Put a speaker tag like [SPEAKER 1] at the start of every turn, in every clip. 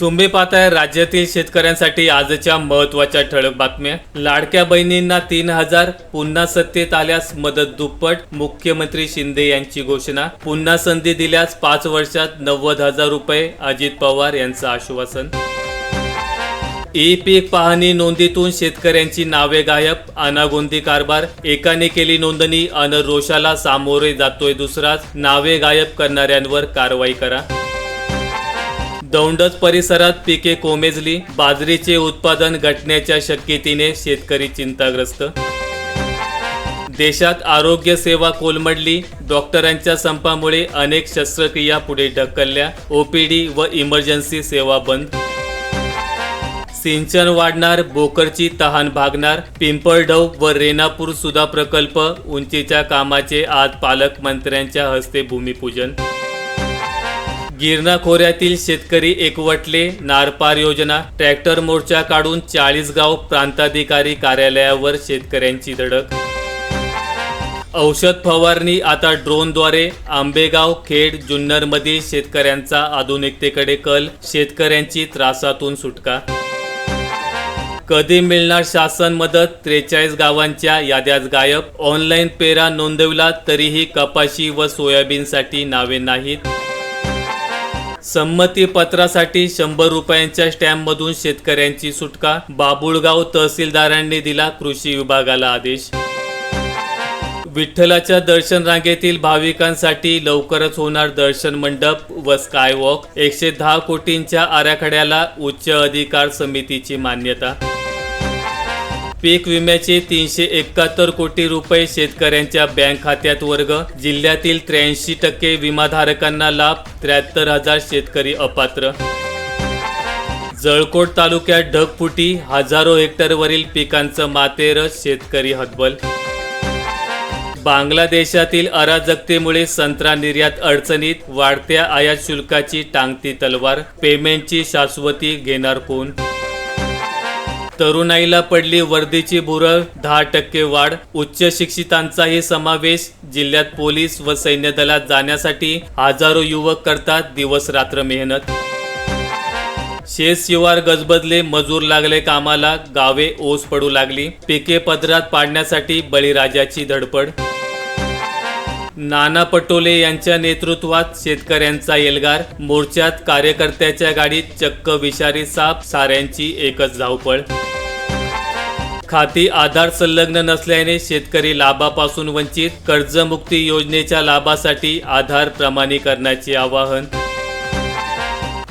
[SPEAKER 1] तुम्ही पाहताय राज्यातील शेतकऱ्यांसाठी आजच्या महत्त्वाच्या ठळक बातम्या. लाडक्या बहिणींना तीन हजार पुन्हा सत्तेत आल्यास मदत दुप्पट मुख्यमंत्री शिंदे यांची घोषणा. पुन्हा संधी दिल्यास पाच वर्षात नव्वद हजार रुपये अजित पवार यांचं आश्वासन. ई पीक पाहणी नोंदीतून शेतकऱ्यांची नावे गायब अनागोंदी कारभार. एकाने केली नोंदणी अन रोषाला सामोरे जातोय दुसराच. नावे गायब करणाऱ्यांवर कारवाई करा. दौंडच परिसरात पिके कोमेजली बाजरीचे उत्पादन घटण्याच्या शक्यतेने शेतकरी चिंताग्रस्त. देशात आरोग्य सेवा कोलमडली डॉक्टरांच्या संपामुळे अनेक शस्त्रक्रिया पुढे ढकलल्या ओपीडी व इमर्जन्सी सेवा बंद. सिंचन वाढणार बोकरची तहान भागणार पिंपळढव व रेणापूर सुधा प्रकल्प उंचीच्या कामाचे आज पालकमंत्र्यांच्या हस्ते भूमिपूजन. गिरणा खोऱ्यातील शेतकरी एकवटले. नारपार योजना ट्रॅक्टर मोर्चा काढून चाळीसगाव प्रांताधिकारी कार्यालयावर शेतकऱ्यांची धडक. औषध फवारणी आता ड्रोनद्वारे. आंबेगाव खेड जुन्नरमधील शेतकऱ्यांचा आधुनिकतेकडे कल शेतकऱ्यांची त्रासातून सुटका. कधी मिळणार शासन मदत? त्रेचाळीस गावांच्या याद्याच गायब. ऑनलाईन पेरा नोंदविला तरीही कपाशी व सोयाबीनसाठी नावे नाहीत. संमती पत्रासाठी शंभर रुपयांच्या स्टॅम्पमधून शेतकऱ्यांची सुटका. बाबुळगाव तहसीलदारांनी दिला कृषी विभागाला आदेश. विठ्ठलाच्या दर्शन रांगेतील भाविकांसाठी लवकरच होणार दर्शन मंडप व स्कायवॉक. एकशे दहा कोटींच्या आराखड्याला उच्च अधिकार समितीची मान्यता. पीक विम्याचे तीनशे एकाहत्तर कोटी रुपये शेतकऱ्यांच्या बँक खात्यात वर्ग. जिल्ह्यातील त्र्याऐंशी टक्के विमाधारकांना लाभ त्र्याहत्तर हजार शेतकरी अपात्र. जळकोट तालुक्यात ढगफुटी हजारो हेक्टरवरील पिकांचं मातेर शेतकरी हतबल. बांगलादेशातील अराजकतेमुळे संत्रा निर्यात अडचणीत वाढत्या आयात शुल्काची टांगती तलवार. पेमेंटची शाश्वती घेणार कोण तरुणाईला पडली वर्दीची भुरळ दहा टक्के वाढ उच्च शिक्षितांचाही समावेश जिल्ह्यात पोलीस व सैन्य दलात जाण्यासाठी हजारो युवक करतात दिवस रात्र मेहनत. शेत शिवार गजबजले मजूर लागले कामाला गावे ओस पडू लागली. पिके पदरात पाडण्यासाठी बळीराजाची धडपड. नाना पटोले यांच्या नेतृत्वात शेतकऱ्यांचा एल्गार मोर्चात कार्यकर्त्याच्या गाडीत चक्क विषारी साप साऱ्यांची एकच धावपळ. खाती आधार संलग्न नसल्याने शेतकरी लाभापासून वंचित कर्जमुक्ती योजनेच्या लाभासाठी आधार प्रमाणीकरणाचे आवाहन.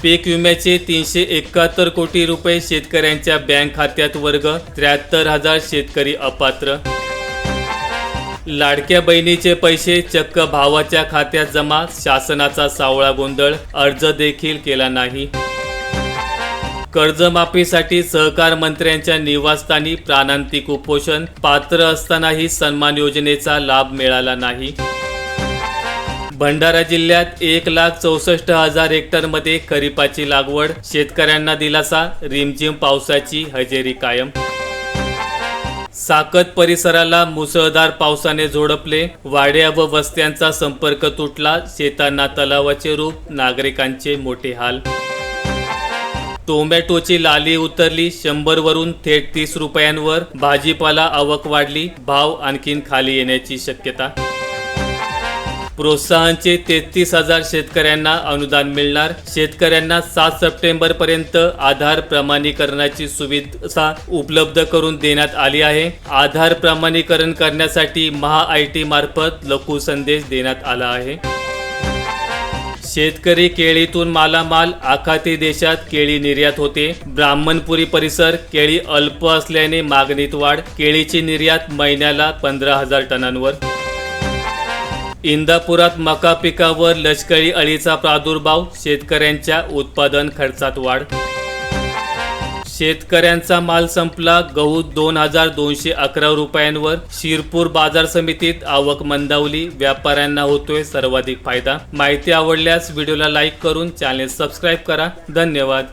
[SPEAKER 1] पीक विम्याचे तीनशे एकाहत्तर कोटी रुपये शेतकऱ्यांच्या बँक खात्यात वर्ग त्र्याहत्तर हजार शेतकरी अपात्र. लाडक्या बहिणीचे पैसे चक्क भावाच्या खात्यात जमा शासनाचा सावळा गोंधळ अर्ज देखील केला नाही. कर्जमाफीसाठी सहकार मंत्र्यांच्या निवासस्थानी प्राणांतिक उपोषण पात्र असतानाही सन्मान योजनेचा लाभ मिळाला नाही. भंडारा जिल्ह्यात एक लाख चौसष्ट हजार हेक्टरमध्ये खरीपाची लागवड शेतकऱ्यांना दिलासा रिमझिम पावसाची हजेरी कायम. साकत परिसराला मुसळधार पावसाने झोडपले. वाड्या व वस्त्यांचा संपर्क तुटला. शेतांना तलावाचे रूप नागरिकांचे मोठे हाल. टोमॅटोची लाली उतरली. शंभर वरून थेट तीस रुपयांवर भाजीपाला आवक वाढली. भाव आणखीन खाली येण्याची शक्यता प्रोत्साहनचे तेहतीस हजार शेतकऱ्यांना अनुदान मिळणार. शेतकऱ्यांना सात सप्टेंबर पर्यंत आधार प्रमाणीकरणाची सुविधा उपलब्ध करून देण्यात आली आहे. आधार प्रमाणीकरण करण्यासाठी महा आय टी मार्फत लघु संदेश देण्यात आला आहे. शेतकरी केळीतून मालामाल आखाती देशात केळी निर्यात होते. ब्राह्मणपुरी परिसर केळी अल्प असल्याने मागणीत वाढ. केळीची निर्यात महिन्याला पंधरा हजार टनांवर. इंदापुरात मका पिकावर लष्करी अळीचा प्रादुर्भाव शेतकऱ्यांच्या उत्पादन खर्चात वाढ. शेतकऱ्यांचा माल संपला गहू दोन हजार दोनशे अकरा रुपयांवर. शिरपूर बाजार समितीत आवक मंदावली व्यापाऱ्यांना होतोय सर्वाधिक फायदा. माहिती आवडल्यास व्हिडिओला लाईक करून चॅनेल सबस्क्राईब करा. धन्यवाद.